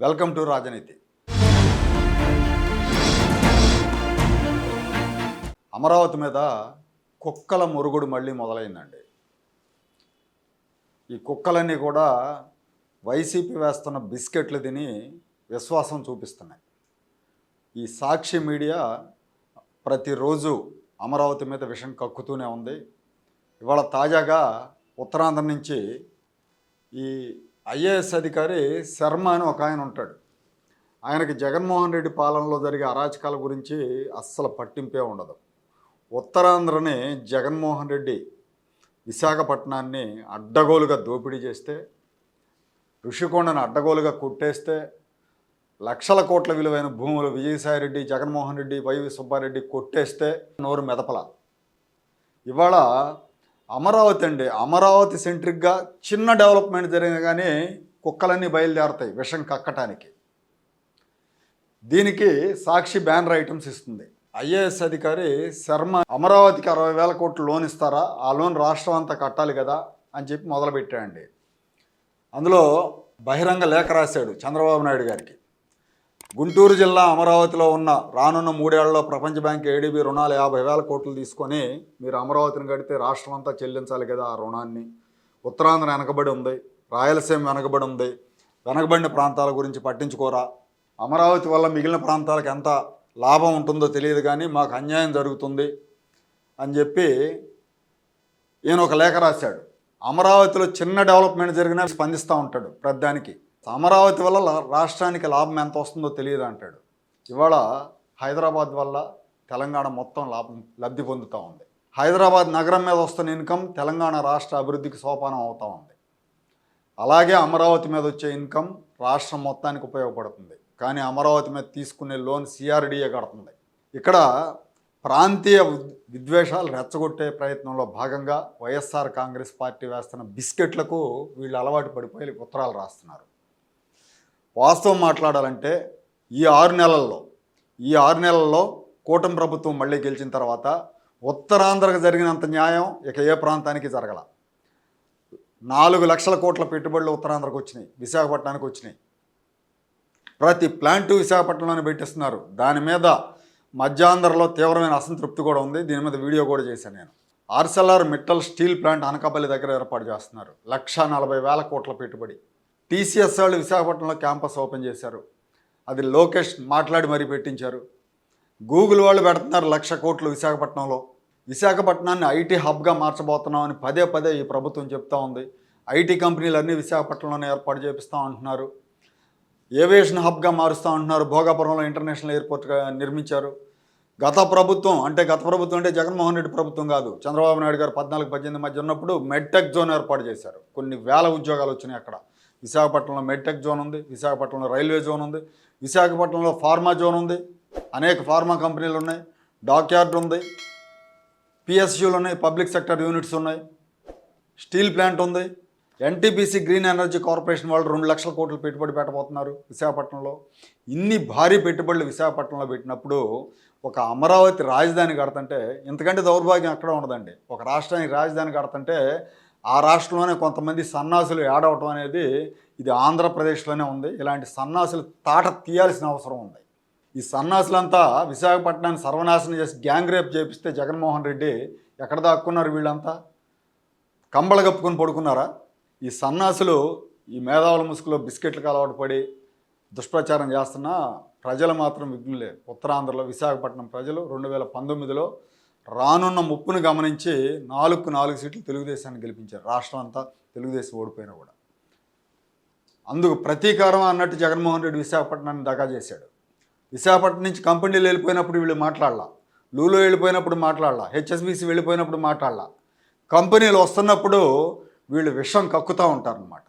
Welcome to రాజనీతి. అమరావతి మీద కుక్కల మురుగుడు మళ్ళీ మొదలైందండి. ఈ కుక్కలన్నీ కూడా వైసీపీ వేస్తున్న బిస్కెట్లు తిని విశ్వాసం చూపిస్తున్నాయి. ఈ సాక్షి మీడియా ప్రతిరోజు అమరావతి మీద విషం కక్కుతూనే ఉంది. ఇవాళ తాజాగా ఉత్తరాంధ్ర నుంచి ఈ ఐఏఎస్ అధికారి శర్మ అని ఒక ఆయన ఉంటాడు. ఆయనకి జగన్మోహన్ రెడ్డి పాలనలో జరిగే అరాచకాల గురించి అస్సలు పట్టింపే ఉండదు. ఉత్తరాంధ్రని జగన్మోహన్ రెడ్డి విశాఖపట్నాన్ని అడ్డగోలుగా దోపిడీ చేస్తే ఋషికొండను అడ్డగోలుగా కొట్టేస్తే లక్షల కోట్ల విలువైన భూములు విజయసాయిరెడ్డి జగన్మోహన్ రెడ్డి వైవి సుబ్బారెడ్డి కొట్టేస్తే నోరు మెదపల. ఇవాళ అమరావతి అండి. అమరావతి సెంట్రిక్గా చిన్న డెవలప్మెంట్ జరిగిన కానీ కుక్కలన్నీ బయలుదేరతాయి విషం కక్కటానికి. దీనికి సాక్షి బ్యానర్ ఐటమ్స్ ఇస్తుంది. ఐఏఎస్ అధికారి శర్మ అమరావతికి అరవై వేల కోట్లు లోన్ ఇస్తారా? ఆ లోన్ రాష్ట్రం అంతా కట్టాలి కదా అని చెప్పి మొదలుపెట్టాడండి. అందులో బహిరంగ లేఖ రాశాడు చంద్రబాబు నాయుడు గారికి. గుంటూరు జిల్లా అమరావతిలో ఉన్న రానున్న మూడేళ్ళలో ప్రపంచ బ్యాంక్ ఏడీబీ రుణాలు యాభై వేల కోట్లు తీసుకొని మీరు అమరావతిని కడితే రాష్ట్రం అంతా చెల్లించాలి కదా ఆ రుణాన్ని. ఉత్తరాంధ్ర వెనకబడి ఉంది రాయలసీమ వెనకబడి ఉంది. వెనకబడిన ప్రాంతాల గురించి పట్టించుకోరా? అమరావతి వల్ల మిగిలిన ప్రాంతాలకు ఎంత లాభం ఉంటుందో తెలియదు కానీ మాకు అన్యాయం జరుగుతుంది అని చెప్పి ఈయన ఒక లేఖ రాశాడు. అమరావతిలో చిన్న డెవలప్మెంట్ జరిగినా స్పందిస్తూ ఉంటాడు ప్రతిదానికి అమరావతి వల్ల రాష్ట్రానికి లాభం ఎంత వస్తుందో తెలియదు అంటాడు. ఇవాళ హైదరాబాద్ వల్ల తెలంగాణ మొత్తం లాభం లబ్ధి పొందుతూ ఉంది. హైదరాబాద్ నగరం మీద వస్తున్న ఇన్కమ్ తెలంగాణ రాష్ట్ర అభివృద్ధికి సోపానం అవుతూ ఉంది. అలాగే అమరావతి మీద వచ్చే ఇన్కమ్ రాష్ట్రం మొత్తానికి ఉపయోగపడుతుంది. కానీ అమరావతి మీద తీసుకునే లోన్ సిఆర్డిఏ కడుతుంది. ఇక్కడ ప్రాంతీయ విద్వేషాలు రెచ్చగొట్టే ప్రయత్నంలో భాగంగా వైఎస్ఆర్ కాంగ్రెస్ పార్టీ వేస్తున్న బిస్కెట్లకు వీళ్ళు అలవాటు పడిపోయి ఉత్తరాలు రాస్తున్నారు. వాస్తవం మాట్లాడాలంటే ఈ ఆరు నెలల్లో ఈ ఆరు నెలల్లో కూటమి ప్రభుత్వం మళ్ళీ గెలిచిన తర్వాత ఉత్తరాంధ్రకు జరిగినంత న్యాయం ఇక ఏ ప్రాంతానికి జరగల. నాలుగు లక్షల కోట్ల పెట్టుబడులు ఉత్తరాంధ్రకు వచ్చినాయి విశాఖపట్నానికి వచ్చినాయి. ప్రతి ప్లాంట్ విశాఖపట్నంలోనే పెట్టిస్తున్నారు. దాని మీద మధ్యాంధ్రలో తీవ్రమైన అసంతృప్తి కూడా ఉంది. దీని మీద వీడియో కూడా చేశాను నేను. Arcelor Mittal steel plant Anakapalli దగ్గర ఏర్పాటు చేస్తున్నారు. లక్ష నలభై వేల కోట్ల పెట్టుబడి. టీసీఎస్ వాళ్ళు విశాఖపట్నంలో క్యాంపస్ ఓపెన్ చేశారు. అది లోకేష్ మాట్లాడి మరీ పెట్టించారు. గూగుల్ వాళ్ళు పెడుతున్నారు లక్ష కోట్లు విశాఖపట్నంలో. విశాఖపట్నాన్ని ఐటీ హబ్గా మార్చబోతున్నామని పదే పదే ఈ ప్రభుత్వం చెప్తా ఉంది. ఐటీ కంపెనీలన్నీ విశాఖపట్నంలోనే ఏర్పాటు చేపిస్తాం అంటున్నారు. ఏవియేషన్ హబ్గా మారుస్తూ ఉంటున్నారు భోగాపురంలో ఇంటర్నేషనల్ ఎయిర్పోర్ట్గా నిర్మించారు. గత ప్రభుత్వం అంటే గత ప్రభుత్వం అంటే జగన్మోహన్ రెడ్డి ప్రభుత్వం కాదు. చంద్రబాబు నాయుడు గారు పద్నాలుగు పద్దెనిమిది మధ్య ఉన్నప్పుడు మెడ్టెక్ జోన్ ఏర్పాటు చేశారు. కొన్ని వేల ఉద్యోగాలు వచ్చినాయి అక్కడ. విశాఖపట్నంలో మెడ్టెక్ జోన్ ఉంది విశాఖపట్నంలో రైల్వే జోన్ ఉంది విశాఖపట్నంలో ఫార్మా జోన్ ఉంది అనేక ఫార్మా కంపెనీలు ఉన్నాయి డాక్యార్డ్ ఉంది పిఎస్యూలు ఉన్నాయి పబ్లిక్ సెక్టర్ యూనిట్స్ ఉన్నాయి స్టీల్ ప్లాంట్ ఉంది ఎన్టీపీసీ గ్రీన్ ఎనర్జీ కార్పొరేషన్ వాళ్ళు రెండు లక్షల కోట్లు పెట్టుబడి పెట్టబోతున్నారు విశాఖపట్నంలో. ఇన్ని భారీ పెట్టుబడులు విశాఖపట్నంలో పెట్టినప్పుడు ఒక అమరావతి రాజధాని కడతంటే ఇంతకంటే దౌర్భాగ్యం అక్కడ ఉండదండి. ఒక రాష్ట్రానికి రాజధాని కడతంటే ఆ రాష్ట్రంలోనే కొంతమంది సన్నాసులు ఏడవటం అనేది ఇది ఆంధ్రప్రదేశ్లోనే ఉంది. ఇలాంటి సన్నాసులు తాట తీయాల్సిన అవసరం ఉంది. ఈ సన్నాసులంతా విశాఖపట్నాన్ని సర్వనాశనం చేసి గ్యాంగ్ రేప్ చేపిస్తే జగన్మోహన్ రెడ్డి ఎక్కడ దాక్కున్నారు వీళ్ళంతా? కంబళ కప్పుకొని పడుకున్నారా? ఈ సన్నాసులు ఈ మేధావుల ముసుగులో బిస్కెట్లకు అలవాటు పడి దుష్ప్రచారం చేస్తున్న ప్రజలు మాత్రం విఘ్నులే. ఉత్తరాంధ్రలో విశాఖపట్నం ప్రజలు రెండు వేల పంతొమ్మిదిలో రానున్న ముప్పును గమనించి నాలుగు నాలుగు సీట్లు తెలుగుదేశాన్ని గెలిపించారు. రాష్ట్రం అంతా తెలుగుదేశం ఓడిపోయినా కూడా. అందుకు ప్రతీకారం అన్నట్టు జగన్మోహన్ రెడ్డి విశాఖపట్నాన్ని దగా చేశాడు. విశాఖపట్నం నుంచి కంపెనీలు వెళ్ళిపోయినప్పుడు వీళ్ళు మాట్లాడాల. లూలో వెళ్ళిపోయినప్పుడు మాట్లాడాల. హెచ్ఎస్బిసి వెళ్ళిపోయినప్పుడు మాట్లాడాల. కంపెనీలు వస్తున్నప్పుడు వీళ్ళు విషం కక్కుతూ ఉంటారనమాట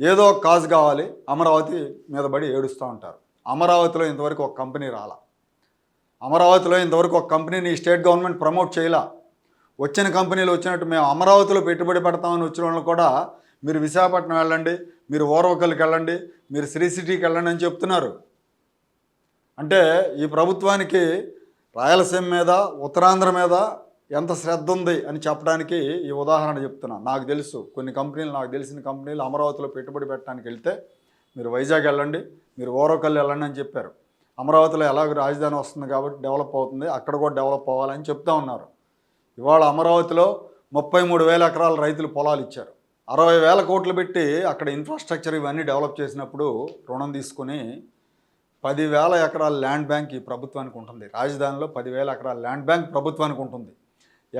ఏదో ఒక కాజు కావాలి. అమరావతి మీద పడి ఏడుస్తూ ఉంటారు. అమరావతిలో ఇంతవరకు ఒక కంపెనీ రాలా. అమరావతిలో ఇంతవరకు ఒక కంపెనీని స్టేట్ గవర్నమెంట్ ప్రమోట్ చేయలా. వచ్చిన కంపెనీలు వచ్చినట్టు మేము అమరావతిలో పెట్టుబడి పెడతామని వచ్చిన వాళ్ళు కూడా మీరు విశాఖపట్నం వెళ్ళండి మీరు ఓరవకల్కి వెళ్ళండి మీరు శ్రీ సిటీకి వెళ్ళండి అని చెప్తున్నారు. అంటే ఈ ప్రభుత్వానికి రాయలసీమ మీద ఉత్తరాంధ్ర మీద ఎంత శ్రద్ధ ఉంది అని చెప్పడానికి ఈ ఉదాహరణ చెప్తున్నా. నాకు తెలుసు కొన్ని కంపెనీలు నాకు తెలిసిన కంపెనీలు అమరావతిలో పెట్టుబడి పెట్టడానికి వెళ్తే మీరు వైజాగ్ వెళ్ళండి మీరు ఓరోకల్లు వెళ్ళండి అని చెప్పారు. అమరావతిలో ఎలాగో రాజధాని వస్తుంది కాబట్టి డెవలప్ అవుతుంది. అక్కడ కూడా డెవలప్ అవ్వాలని చెప్తా ఉన్నారు. ఇవాళ అమరావతిలో ముప్పై మూడు వేల ఎకరాల రైతులు పొలాలు ఇచ్చారు. అరవై వేల కోట్లు పెట్టి అక్కడ ఇన్ఫ్రాస్ట్రక్చర్ ఇవన్నీ డెవలప్ చేసినప్పుడు రుణం తీసుకుని పదివేల ఎకరాల ల్యాండ్ బ్యాంక్ ఈ ప్రభుత్వానికి ఉంటుంది. రాజధానిలో పదివేల ఎకరాల ల్యాండ్ బ్యాంక్ ప్రభుత్వానికి ఉంటుంది.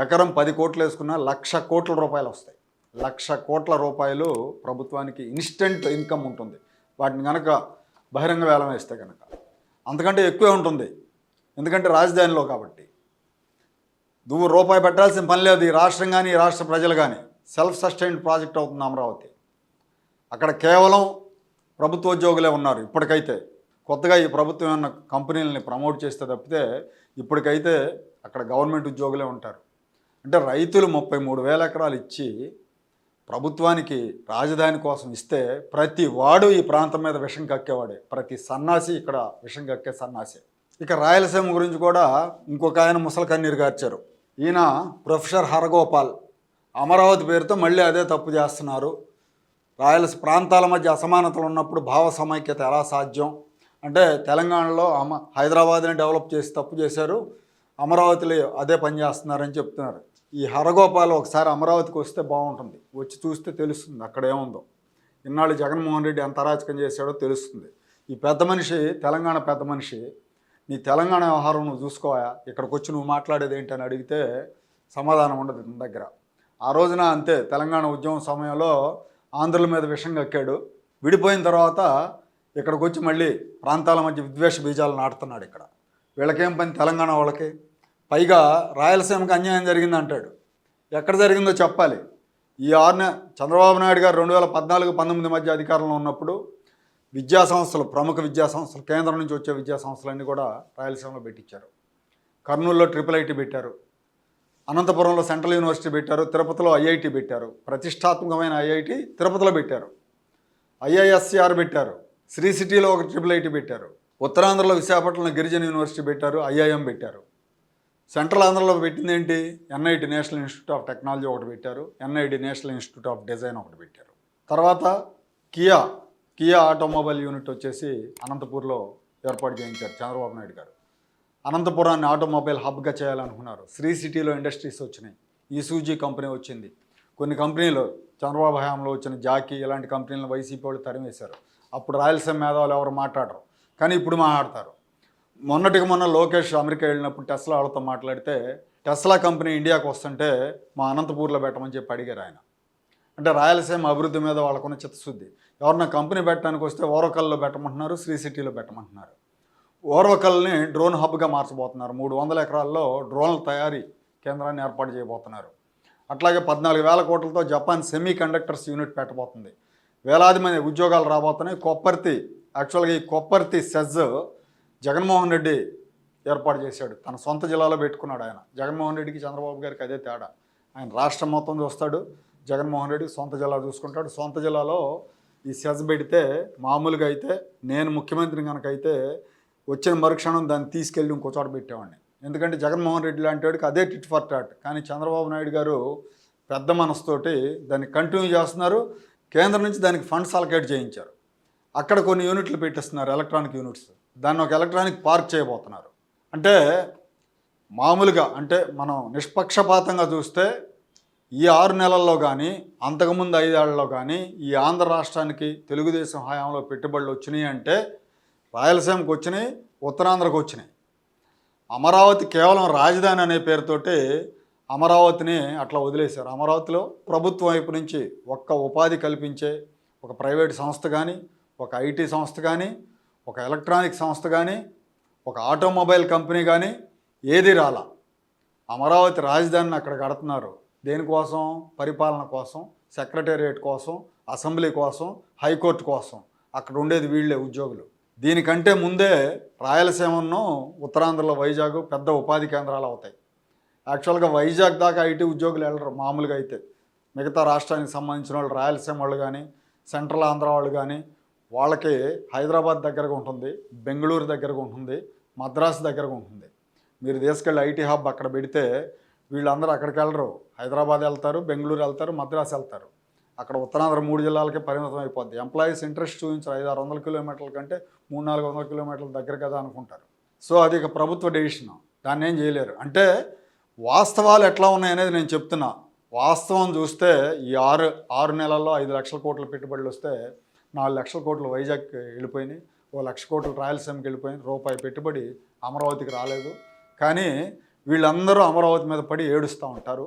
ఎకరం పది కోట్లు వేసుకున్నా లక్ష కోట్ల రూపాయలు వస్తాయి. లక్ష కోట్ల రూపాయలు ప్రభుత్వానికి ఇన్స్టెంట్ ఇన్కమ్ ఉంటుంది. వాటిని కనుక బహిరంగ వేలం వేస్తే కనుక అంతకంటే ఎక్కువే ఉంటుంది. ఎందుకంటే రాజధానిలో కాబట్టి. నువ్వు రూపాయి పెట్టాల్సిన పని లేదు. ఈ రాష్ట్రం కానీ ఈ రాష్ట్ర ప్రజలు కానీ సెల్ఫ్ సస్టైన్డ్ ప్రాజెక్ట్ అవుతుంది అమరావతి. అక్కడ కేవలం ప్రభుత్వ ఉద్యోగులే ఉన్నారు ఇప్పటికైతే. కొత్తగా ఈ ప్రభుత్వం ఉన్న కంపెనీలని ప్రమోట్ చేస్తే తప్పితే ఇప్పటికైతే అక్కడ గవర్నమెంట్ ఉద్యోగులే ఉంటారు. అంటే రైతులు ముప్పై మూడు వేల ఎకరాలు ఇచ్చి ప్రభుత్వానికి రాజధాని కోసం ఇస్తే ప్రతి వాడు ఈ ప్రాంతం మీద విషం కక్కేవాడే. ప్రతి సన్నాసి ఇక్కడ విషం కక్కే సన్నాసి. ఇక రాయలసీమ గురించి కూడా ఇంకొక ఆయన ముసలి కన్నీరు గార్చారు. ఈయన ప్రొఫెసర్ హరగోపాల్. అమరావతి పేరుతో మళ్ళీ అదే తప్పు చేస్తున్నారు. రాయలసీమ ప్రాంతాల మధ్య అసమానతలు ఉన్నప్పుడు భావ సమైక్యత ఎలా సాధ్యం? అంటే తెలంగాణలో అమ హైదరాబాద్ని డెవలప్ చేసి తప్పు చేశారు. అమరావతిలో అదే పని చేస్తున్నారని చెప్తున్నారు. ఈ హరగోపాల్ ఒకసారి అమరావతికి వస్తే బాగుంటుంది. వచ్చి చూస్తే తెలుస్తుంది అక్కడ ఏముందో. ఇన్నాళ్ళు జగన్మోహన్ రెడ్డి ఎంత అరాచకం చేశాడో తెలుస్తుంది. ఈ పెద్ద మనిషి తెలంగాణ పెద్ద మనిషి నీ తెలంగాణ వ్యవహారం నువ్వు చూసుకోవా ఇక్కడికి వచ్చి నువ్వు మాట్లాడేది ఏంటని అని అడిగితే సమాధానం ఉండదు నీ దగ్గర. ఆ రోజున అంతే తెలంగాణ ఉద్యమం సమయంలో ఆంధ్రుల మీద విషం కక్కాడు. విడిపోయిన తర్వాత ఇక్కడికి వచ్చి మళ్ళీ ప్రాంతాల మధ్య విద్వేష బీజాలు నాటుతున్నాడు ఇక్కడ. వీళ్ళకేం పని తెలంగాణ వాళ్ళకి? పైగా రాయలసీమకు అన్యాయం జరిగింది అంటాడు ఎక్కడ జరిగిందో చెప్పాలి. ఈ ఆర్న చంద్రబాబు నాయుడు గారు రెండు వేల పద్నాలుగు పంతొమ్మిది మధ్య అధికారంలో ఉన్నప్పుడు విద్యా సంస్థలు ప్రముఖ విద్యా సంస్థలు కేంద్రం నుంచి వచ్చే విద్యా సంస్థలన్నీ కూడా రాయలసీమలో పెట్టించారు. కర్నూలులో ట్రిపుల్ ఐటీ పెట్టారు. అనంతపురంలో సెంట్రల్ యూనివర్సిటీ పెట్టారు. తిరుపతిలో ఐఐటి పెట్టారు. ప్రతిష్టాత్మకమైన ఐఐటి తిరుపతిలో పెట్టారు. ఐఐఎస్సిఆర్ పెట్టారు. శ్రీ సిటీలో ఒక ట్రిపుల్ ఐటీ పెట్టారు. ఉత్తరాంధ్రలో విశాఖపట్నంలో గిరిజన యూనివర్సిటీ పెట్టారు. ఐఐఎం పెట్టారు. సెంట్రల్ ఆంధ్రలో పెట్టింది ఏంటి? NIT national institute of technology ఒకటి పెట్టారు. NIT national institute of design ఒకటి పెట్టారు. తర్వాత కియా కియా ఆటోమొబైల్ యూనిట్ వచ్చేసి అనంతపూర్లో ఏర్పాటు చేయించారు చంద్రబాబు నాయుడు గారు. అనంతపురాన్ని ఆటోమొబైల్ హబ్గా చేయాలనుకున్నారు. శ్రీ సిటీలో ఇండస్ట్రీస్ వచ్చినాయి. ఈ సూజీ కంపెనీ వచ్చింది. కొన్ని కంపెనీలు చంద్రబాబు హయాంలో వచ్చిన జాకీ ఇలాంటి కంపెనీలను వైసీపీ వాళ్ళు తరిమేశారు. అప్పుడు రాయలసీమ మేధావులు ఎవరు మాట్లాడరు. కానీ ఇప్పుడు మాట్లాడతారు. మొన్నటికి మొన్న లోకేష్ అమెరికా వెళ్ళినప్పుడు టెస్లా వాళ్ళతో మాట్లాడితే టెస్లా కంపెనీ ఇండియాకు వస్తుంటే మా అనంతపూర్లో పెట్టమని చెప్పి అడిగారు ఆయన. అంటే రాయలసీమ అభివృద్ధి మీద వాళ్ళకున్న చిత్తశుద్ధి. ఎవరన్నా కంపెనీ పెట్టడానికి వస్తే ఓరకల్లో పెట్టమంటున్నారు శ్రీ సిటీలో పెట్టమంటున్నారు. ఓర్వకల్ని డ్రోన్ హబ్గా మార్చబోతున్నారు. మూడు వందల ఎకరాల్లో డ్రోన్ల తయారీ కేంద్రాన్ని ఏర్పాటు చేయబోతున్నారు. అట్లాగే పద్నాలుగు వేల కోట్లతో జపాన్ సెమీ కండక్టర్స్ యూనిట్ పెట్టబోతుంది. వేలాది మంది ఉద్యోగాలు రాబోతున్నాయి. కొప్పర్తి యాక్చువల్గా ఈ కొప్పర్తి సెజ్ జగన్మోహన్ రెడ్డి ఏర్పాటు చేశాడు. తన సొంత జిల్లాలో పెట్టుకున్నాడు ఆయన. జగన్మోహన్ రెడ్డికి చంద్రబాబు గారికి అదే తేడా. ఆయన రాష్ట్రం మొత్తం చూస్తాడు. జగన్మోహన్ రెడ్డి సొంత జిల్లా చూసుకుంటాడు. సొంత జిల్లాలో ఈ సెజ్ పెడితే మామూలుగా అయితే నేను ముఖ్యమంత్రి కనుక అయితే వచ్చిన మరుక్షణం దాన్ని తీసుకెళ్ళి ఇంకో చోట పెట్టేవాడిని. ఎందుకంటే జగన్మోహన్ రెడ్డి లాంటి వాడికి అదే టిట్ ఫర్ టాట్ కానీ చంద్రబాబు నాయుడు గారు పెద్ద మనసుతోటి దాన్ని కంటిన్యూ చేస్తున్నారు. కేంద్రం నుంచి దానికి ఫండ్స్ అలకేట్ చేయించారు. అక్కడ కొన్ని యూనిట్లు పెట్టిస్తున్నారు ఎలక్ట్రానిక్ యూనిట్స్ దాన్ని ఒక ఎలక్ట్రానిక్ పార్క్ చేయబోతున్నారు. అంటే మామూలుగా అంటే మనం నిష్పక్షపాతంగా చూస్తే ఈ ఆరు నెలల్లో కానీ అంతకుముందు ఐదేళ్ళలో కానీ ఈ ఆంధ్ర రాష్ట్రానికి తెలుగుదేశం హయాంలో పెట్టుబడులు వచ్చినాయి అంటే రాయలసీమకు వచ్చినాయి ఉత్తరాంధ్రకు వచ్చినాయి. అమరావతి కేవలం రాజధాని అనే పేరుతోటి అమరావతిని అట్లా వదిలేశారు. అమరావతిలో ప్రభుత్వం వైపు నుంచి ఒక్క ఉపాధి కల్పించే ఒక ప్రైవేట్ సంస్థ కానీ ఒక ఐటీ సంస్థ కానీ ఒక ఎలక్ట్రానిక్ సంస్థ కానీ ఒక ఆటోమొబైల్ కంపెనీ కానీ ఏది రాలా. అమరావతి రాజధానిని అక్కడ కడుతున్నారు. దేనికోసం? పరిపాలన కోసం సెక్రటేరియట్ కోసం అసెంబ్లీ కోసం హైకోర్టు కోసం. అక్కడ ఉండేది వీళ్ళే ఉద్యోగులు. దీనికంటే ముందే రాయలసీమను ఉత్తరాంధ్రలో వైజాగ్ పెద్ద ఉపాధి కేంద్రాలు అవుతాయి. యాక్చువల్గా వైజాగ్ దాకా ఐటీ ఉద్యోగులు వెళ్ళరు మామూలుగా అయితే. మిగతా రాష్ట్రానికి సంబంధించిన వాళ్ళు రాయలసీమ వాళ్ళు కానీ సెంట్రల్ ఆంధ్ర వాళ్ళు కానీ వాళ్ళకి హైదరాబాద్ దగ్గరగా ఉంటుంది బెంగళూరు దగ్గరగా ఉంటుంది మద్రాసు దగ్గరగా ఉంటుంది. మీరు తీసుకెళ్ళి ఐటీ హబ్ అక్కడ పెడితే వీళ్ళందరూ అక్కడికి వెళ్ళరు. హైదరాబాద్ వెళ్తారు బెంగళూరు వెళ్తారు మద్రాసు వెళ్తారు. అక్కడ ఉత్తరాంధ్ర మూడు జిల్లాలకే పరిమితం అయిపోద్ది. ఎంప్లాయీస్ ఇంట్రెస్ట్ చూపించారు. ఐదు ఆరు వందల కిలోమీటర్ల కంటే మూడు నాలుగు వందల కిలోమీటర్ల దగ్గర కదా అనుకుంటారు. సో అది ఇక ప్రభుత్వ డెసిషన్ దాన్ని ఏం చేయలేరు. అంటే వాస్తవాలు ఎట్లా ఉన్నాయనేది నేను చెప్తున్నా. వాస్తవం చూస్తే ఈ ఆరు ఆరు నెలల్లో ఐదు లక్షల కోట్ల పెట్టుబడులు వస్తే నాలుగు లక్షల కోట్లు వైజాగ్ వెళ్ళిపోయినాయి ఓ లక్ష కోట్లు రాయలసీమకి వెళ్ళిపోయిన రూపాయి పెట్టుబడి అమరావతికి రాలేదు. కానీ వీళ్ళందరూ అమరావతి మీద పడి ఏడుస్తూ ఉంటారు.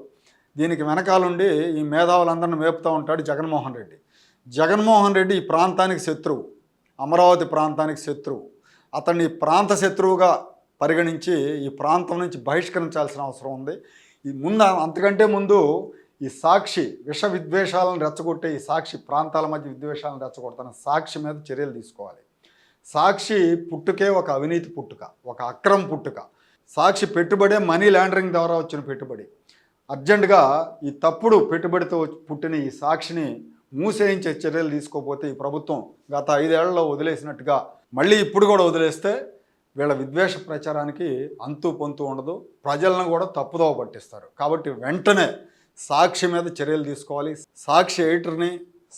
దీనికి వెనకాలండి ఈ మేధావులందరిని మేపుతూ ఉంటాడు జగన్మోహన్ రెడ్డి. జగన్మోహన్ రెడ్డి ఈ ప్రాంతానికి శత్రువు అమరావతి ప్రాంతానికి శత్రువు. అతన్ని ప్రాంత శత్రువుగా పరిగణించి ఈ ప్రాంతం నుంచి బహిష్కరించాల్సిన అవసరం ఉంది. ఈ ముందు అంతకంటే ముందు ఈ సాక్షి విష విద్వేషాలను రెచ్చగొట్టే ఈ సాక్షి ప్రాంతాల మధ్య విద్వేషాలను రెచ్చగొడుతున్న సాక్షి మీద చర్యలు తీసుకోవాలి. సాక్షి పుట్టుకే ఒక అవినీతి పుట్టుక ఒక అక్రమ పుట్టుక. సాక్షి పెట్టుబడే మనీ లాండరింగ్ ద్వారా వచ్చిన పెట్టుబడి. అర్జెంటుగా ఈ తప్పుడు పెట్టుబడితో పుట్టిన ఈ సాక్షిని మూసేయించే చర్యలు తీసుకోకపోతే ఈ ప్రభుత్వం గత ఐదేళ్ళలో వదిలేసినట్టుగా మళ్ళీ ఇప్పుడు కూడా వదిలేస్తే వీళ్ళ విద్వేష ప్రచారానికి అంతు పొంతు ఉండదు. ప్రజలను కూడా తప్పుదోవ పట్టిస్తారు. కాబట్టి వెంటనే సాక్షి మీద చర్యలు తీసుకోవాలి. సాక్షి ఎడిటర్ని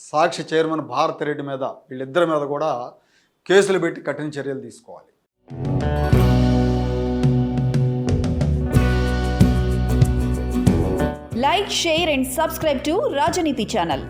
సాక్షి చైర్మన్ భారతిరెడ్డి మీద వీళ్ళిద్దరి మీద కూడా కేసులు పెట్టి కఠిన చర్యలు తీసుకోవాలి. Like share and subscribe to Rajaneethi channel